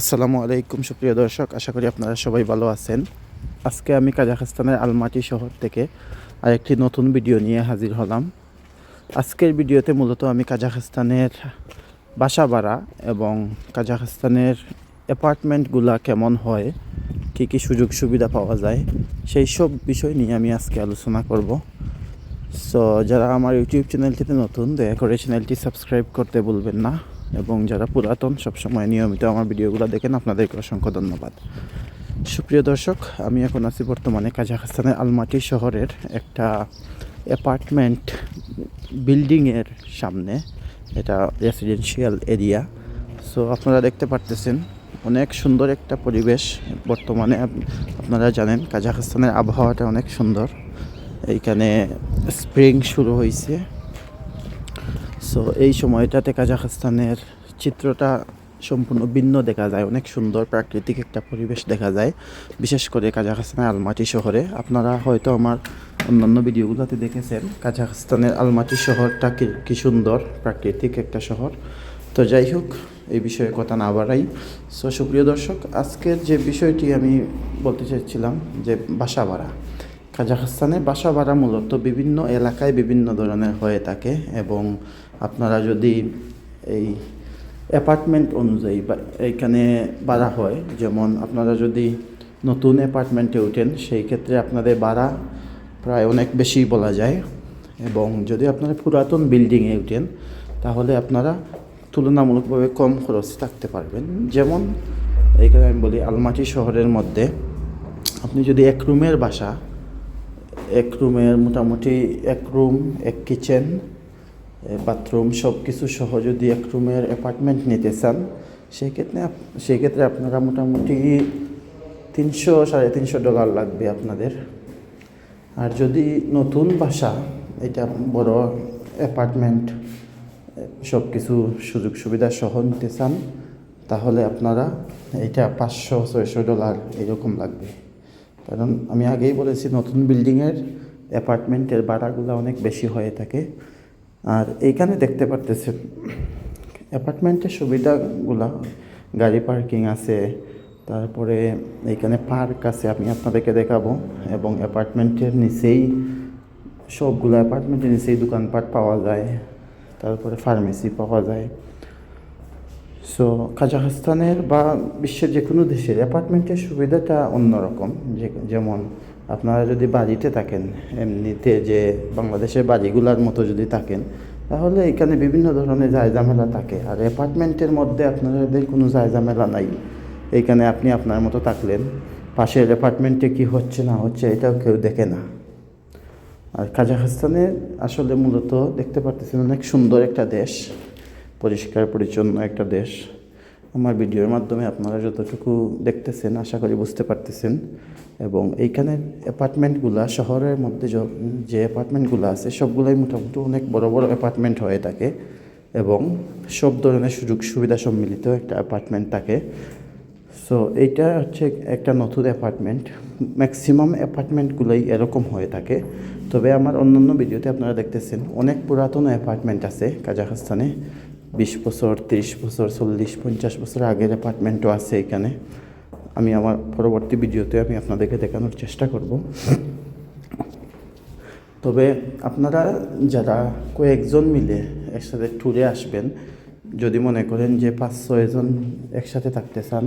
আসসালামু আলাইকুম, সুপ্রিয় দর্শক, আশা করি আপনারা সবাই ভালো আছেন। আজকে আমি কাজাখস্তানের আলমাটি শহর থেকে আরেকটি নতুন ভিডিও নিয়ে হাজির হলাম। আজকের ভিডিওতে মূলত আমি কাজাখস্তানের বাসা ভাড়া এবং কাজাখস্তানের অ্যাপার্টমেন্টগুলা কেমন হয়, কী কী সুযোগ সুবিধা পাওয়া যায়, সেই সব বিষয় নিয়ে আমি আজকে আলোচনা করব। সো যারা আমার ইউটিউব চ্যানেলটিতে নতুন, দয়া করে চ্যানেলটি সাবস্ক্রাইব করতে ভুলবেন না। এবং যারা পুরাতন সবসময় নিয়মিত আমার ভিডিওগুলো দেখেন, আপনাদেরকে অসংখ্য ধন্যবাদ। সুপ্রিয় দর্শক, আমি এখন আছি বর্তমানে কাজাখস্তানের আলমাটি শহরের একটা অ্যাপার্টমেন্ট বিল্ডিংয়ের সামনে। এটা রেসিডেন্সিয়াল এরিয়া। সো, আপনারা দেখতে পারতেছেন অনেক সুন্দর একটা পরিবেশ বর্তমানে। আপনারা জানেন কাজাখস্তানের আবহাওয়াটা অনেক সুন্দর। এইখানে স্প্রিং শুরু হয়েছে সো এই সময়টাতে কাজাখস্তানের চিত্রটা সম্পূর্ণ ভিন্ন দেখা যায়, অনেক সুন্দর প্রাকৃতিক একটা পরিবেশ দেখা যায়, বিশেষ করে কাজাখস্তানের আলমাটি শহরে। আপনারা হয়তো আমার অন্যান্য ভিডিওগুলোতে দেখেছেন কাজাখস্তানের আলমাটি শহরটা কি সুন্দর, প্রাকৃতিক একটা শহর। তো যাই হোক, এই বিষয়ে কথা না বাড়াই। সো সুপ্রিয় দর্শক, আজকের যে বিষয়টি আমি বলতে চাইছিলাম যে বাসা ভাড়া কাজাখস্তানে বাসা ভাড়া মূলত বিভিন্ন এলাকায় বিভিন্ন ধরনের হয়ে থাকে এবং আপনারা যদি এই অ্যাপার্টমেন্ট অনুযায়ী বা এইখানে ভাড়া হয়, যেমন আপনারা যদি নতুন অ্যাপার্টমেন্টে ওঠেন, সেই ক্ষেত্রে আপনাদের ভাড়া প্রায় অনেক বেশি বলা যায়। এবং যদি আপনারা পুরাতন বিল্ডিংয়ে ওঠেন, তাহলে আপনারা তুলনামূলকভাবে কম খরচে থাকতে পারবেন। যেমন এইখানে আমি বলি আলমাটি শহরের মধ্যে, আপনি যদি এক রুমের বাসা, এক রুমের মোটামুটি এক রুম এক কিচেন বাথরুম সব কিছু সহ যদি এক রুমের অ্যাপার্টমেন্ট নিতে চান সেই ক্ষেত্রে সেই ক্ষেত্রে আপনারা মোটামুটি তিনশো, সাড়ে তিনশো ডলার লাগবে আপনাদের। আর যদি নতুন বাসা, এটা বড় অ্যাপার্টমেন্ট সব কিছু সুযোগ সুবিধা সহ নিতে চান, তাহলে আপনারা এটা পাঁচশো, ছয়শো ডলার এরকম লাগবে। কারণ আমি আগেই বলেছি, নতুন বিল্ডিংয়ের অ্যাপার্টমেন্টের ভাড়াগুলো অনেক বেশি হয়ে থাকে। আর এইখানে দেখতে পারতেছেন অ্যাপার্টমেন্টের সুবিধাগুলো, গাড়ি পার্কিং আছে, তারপরে এইখানে পার্ক আছে, আমি আপনাদেরকে দেখাবো, এবং অ্যাপার্টমেন্টের নিচেই সবগুলো অ্যাপার্টমেন্টের নিচেই দোকানপাট পাওয়া যায়, তারপরে ফার্মেসি পাওয়া যায়। সো কাজাখস্তানের বা বিশ্বের যে কোনো দেশের অ্যাপার্টমেন্টের সুবিধাটা অন্যরকম, যে যেমন আপনারা যদি বাড়িতে থাকেন, এমনিতে যে বাংলাদেশের বাড়িগুলোর মতো যদি থাকেন, তাহলে এখানে বিভিন্ন ধরনের জায়জামেলা থাকে। আর অ্যাপার্টমেন্টের মধ্যে আপনাদের কোনো জায়জামেলা নাই। এইখানে আপনি আপনার মতো থাকলেন। পাশের অ্যাপার্টমেন্টে কি হচ্ছে না হচ্ছে এটাও কেউ দেখে না। আর কাজাখস্তানে আসলে মূলত দেখতে পারতেছেন অনেক সুন্দর একটা দেশ পরিষ্কার পরিচ্ছন্ন একটা দেশ। আমার ভিডিওর মাধ্যমে আপনারা যতটুকু দেখতেছেন, আশা করি বুঝতে পারতেছেন। এবং এইখানের অ্যাপার্টমেন্টগুলা শহরের মধ্যে য- যে অ্যাপার্টমেন্টগুলো আছে, সবগুলোই মোটামুটি অনেক বড় বড় অ্যাপার্টমেন্ট হয়ে থাকে এবং সব ধরনের সুযোগ সুবিধা সম্মিলিত একটা অ্যাপার্টমেন্ট থাকে। সো এইটা হচ্ছে একটা নতুন অ্যাপার্টমেন্ট ম্যাক্সিমাম অ্যাপার্টমেন্টগুলোই এরকম হয়ে থাকে। তবে আমার অন্যান্য ভিডিওতে আপনারা দেখতেছেন, অনেক পুরাতন অ্যাপার্টমেন্ট আছে কাজাখস্তানে। বিশ বছর, তিরিশ বছর, চল্লিশ, পঞ্চাশ বছর আগের অ্যাপার্টমেন্টও আছে এখানে। আমি আমার পরবর্তী ভিডিওতে আমি আপনাদেরকে দেখানোর চেষ্টা করব। তবে আপনারা যারা কয়েকজন মিলে একসাথে ট্যুরে আসবেন, যদি মনে করেন যে পাঁচ ছয়জন একসাথে থাকতে চান,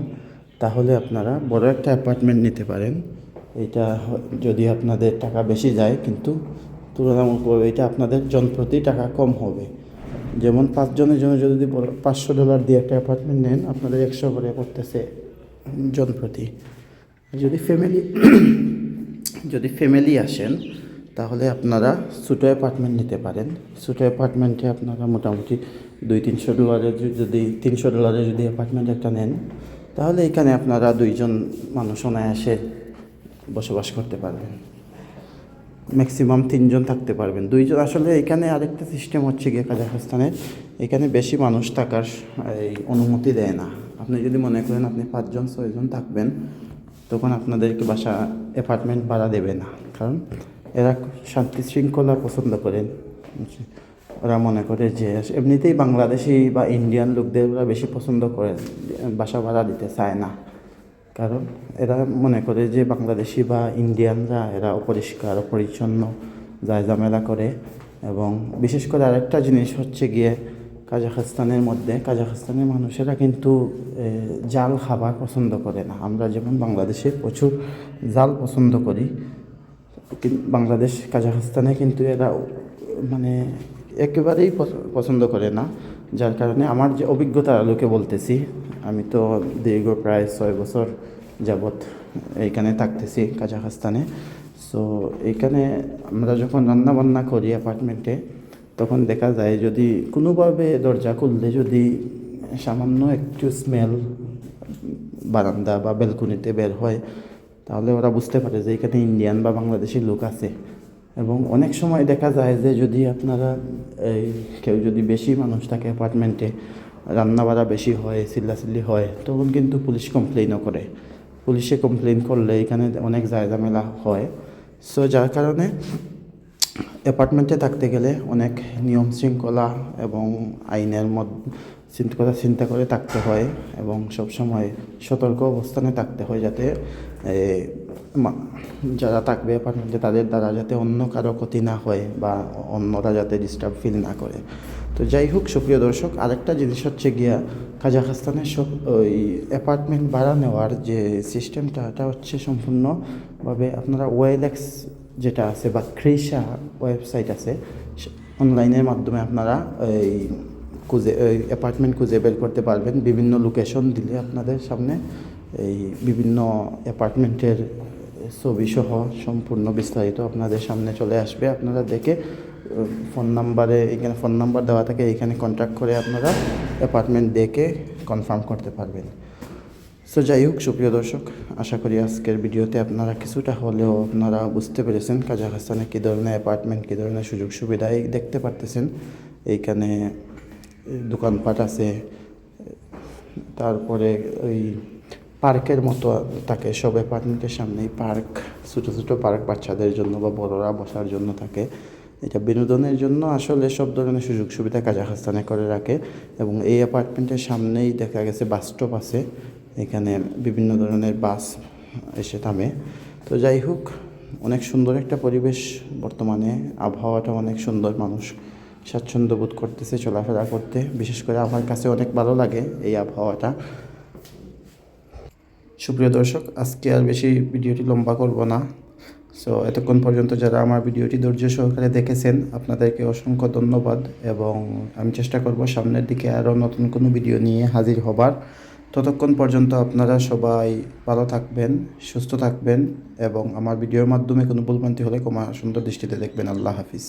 তাহলে আপনারা বড় একটা অ্যাপার্টমেন্ট নিতে পারেন। এটা যদি আপনাদের টাকা বেশি যায়, কিন্তু তুলনামূলকভাবে এটা আপনাদের জনপ্রতি টাকা কম হবে। যেমন পাঁচজনের জন্য যদি পাঁচশো ডলার দিয়ে একটা অ্যাপার্টমেন্ট নেন, আপনাদের একশো করে পড়তেছে জনপ্রতি যদি ফ্যামিলি যদি ফ্যামিলি আসেন, তাহলে আপনারা ছোটো অ্যাপার্টমেন্ট নিতে পারেন। ছোটো অ্যাপার্টমেন্টে আপনারা মোটামুটি দুই তিনশো ডলারের যদি তিনশো ডলারের যদি অ্যাপার্টমেন্ট একটা নেন, তাহলে এখানে আপনারা দুইজন মানুষ অনায়াসে বসবাস করতে পারবেন। ম্যাক্সিমাম তিনজন থাকতে পারবেন। দুইজন, আসলে এখানে আরেকটা সিস্টেম হচ্ছে গিয়ে কাজাখস্তানের এখানে বেশি মানুষ থাকার, এই, অনুমতি দেয় না। আপনি যদি মনে করেন আপনি পাঁচজন, ছয়জন থাকবেন, তখন আপনাদেরকে বাসা অ্যাপার্টমেন্ট ভাড়া দেবে না। কারণ এরা শান্তি শৃঙ্খলা পছন্দ করেন। ওরা মনে করে যে, এমনিতেই বাংলাদেশি বা ইন্ডিয়ান লোকদের ওরা বেশি পছন্দ করে, বাসা ভাড়া দিতে চায় না। কারণ এরা মনে করে যে বাংলাদেশি বা ইন্ডিয়ানরা এরা অপরিষ্কার, অপরিচ্ছন্ন যায় ঝামেলা করে। এবং বিশেষ করে আরেকটা জিনিস হচ্ছে গিয়ে কাজাখস্তানের মধ্যে, কাজাখস্তানের মানুষেরা কিন্তু জাল খাবার পছন্দ করে না। আমরা যেমন বাংলাদেশে প্রচুর জাল পছন্দ করি বাংলাদেশ, কাজাখস্তানে কিন্তু এরা মানে একেবারেই পছ- পছন্দ করে না। যার কারণে আমার যে অভিজ্ঞতার আলোকে বলতেছি আমি তো দীর্ঘ প্রায় ছয় বছর যাবৎ এইখানে থাকতেছি কাজাখস্তানে। সো এইখানে আমরা যখন রান্না বান্না করি অ্যাপার্টমেন্টে তখন দেখা যায় যদি কোনোভাবে দরজা খুললে যদি সামান্য একটু স্মেল বারান্দা বা বেলকনিতে বের হয়, তাহলে ওরা বুঝতে পারে যে এখানে ইন্ডিয়ান বা বাংলাদেশি লোক আছে। এবং অনেক সময় দেখা যায় যে যদি আপনারা এই কেউ যদি বেশি মানুষ থাকে অ্যাপার্টমেন্টে রান্না বাড়া বেশি হয়, চিল্লাচিল্লি হয়, তখন কিন্তু পুলিশ কমপ্লেনও করে। পুলিশে কমপ্লেন করলে এখানে অনেক জায়জামেলা হয়। সো যার কারণে অ্যাপার্টমেন্টে থাকতে গেলে অনেক নিয়ম শৃঙ্খলা এবং আইনের মত কথা চিন্তা করে থাকতে হয় এবং সবসময় সতর্ক অবস্থানে থাকতে হয় যাতে যারা থাকবে অ্যাপার্টমেন্টে তাদের দ্বারা যাতে অন্য কারও ক্ষতি না হয় বা অন্যরা যাতে ডিস্টার্ব ফিল না করে। তো যাই হোক, সুপ্রিয় দর্শক, আরেকটা জিনিস হচ্ছে গিয়া কাজাখস্তানের সব ওই অ্যাপার্টমেন্ট ভাড়া নেওয়ার যে সিস্টেমটা এটা হচ্ছে সম্পূর্ণভাবে আপনারা ওয়েলেক্স যেটা আছে বা ক্রিসা ওয়েবসাইট আছে অনলাইনের মাধ্যমে আপনারা এই খুঁজে অ্যাপার্টমেন্ট খুঁজে বের করতে পারবেন। বিভিন্ন লোকেশন দিলে আপনাদের সামনে এই বিভিন্ন অ্যাপার্টমেন্টের ছবি সহ সম্পূর্ণ বিস্তারিত আপনাদের সামনে চলে আসবে। আপনারা দেখে ফোন নাম্বারে এখানে ফোন নাম্বার দেওয়া থাকে, এখানে কন্ট্যাক্ট করে আপনারা অ্যাপার্টমেন্ট দেখে কনফার্ম করতে পারবেন। সো যাই হোক, সুপ্রিয় দর্শক, আশা করি আজকের ভিডিওতে আপনারা কিছুটা হলেও আপনারা বুঝতে পেরেছেন কাজাখস্তানে কী ধরনের অ্যাপার্টমেন্ট কী ধরনের সুযোগ সুবিধা এই দেখতে পারতেছেন। এইখানে দোকানপাট আছে, তারপরে ওই পার্কের মতো থাকে, সব অ্যাপার্টমেন্টের সামনেই পার্ক, ছোটো ছোটো পার্ক বাচ্চাদের জন্য বা বড়রা বসার জন্য থাকে। এটা বিনোদনের জন্য আসলে সব ধরনের সুযোগ সুবিধা কাজাখস্তানে করে রাখে এবং এই অ্যাপার্টমেন্টের সামনেই দেখা গেছে বাস স্টপ আছে। এখানে বিভিন্ন ধরনের বাস এসে থামে। তো যাই হোক, অনেক সুন্দর একটা পরিবেশ। বর্তমানে আবহাওয়াটা অনেক সুন্দর, মানুষ স্বাচ্ছন্দ্য বোধ করতেছে, চলাফেরা করতে। বিশেষ করে আমার কাছে অনেক ভালো লাগে এই আবহাওয়াটা। সুপ্রিয় দর্শক, আজকে আর বেশি ভিডিওটি লম্বা করব না। সো এতক্ষণ পর্যন্ত যারা আমার ভিডিওটি ধৈর্য সহকারে দেখেছেন, আপনাদেরকে অসংখ্য ধন্যবাদ এবং আমি চেষ্টা করব সামনের দিকে আরও নতুন কোনো ভিডিও নিয়ে হাজির হবার। ততক্ষণ পর্যন্ত আপনারা সবাই ভালো থাকবেন, সুস্থ থাকবেন এবং আমার ভিডিওর মাধ্যমে কোনো ভুলভ্রান্তি হলে ক্ষমা সুন্দর দৃষ্টিতে দেখবেন। আল্লাহ হাফিজ।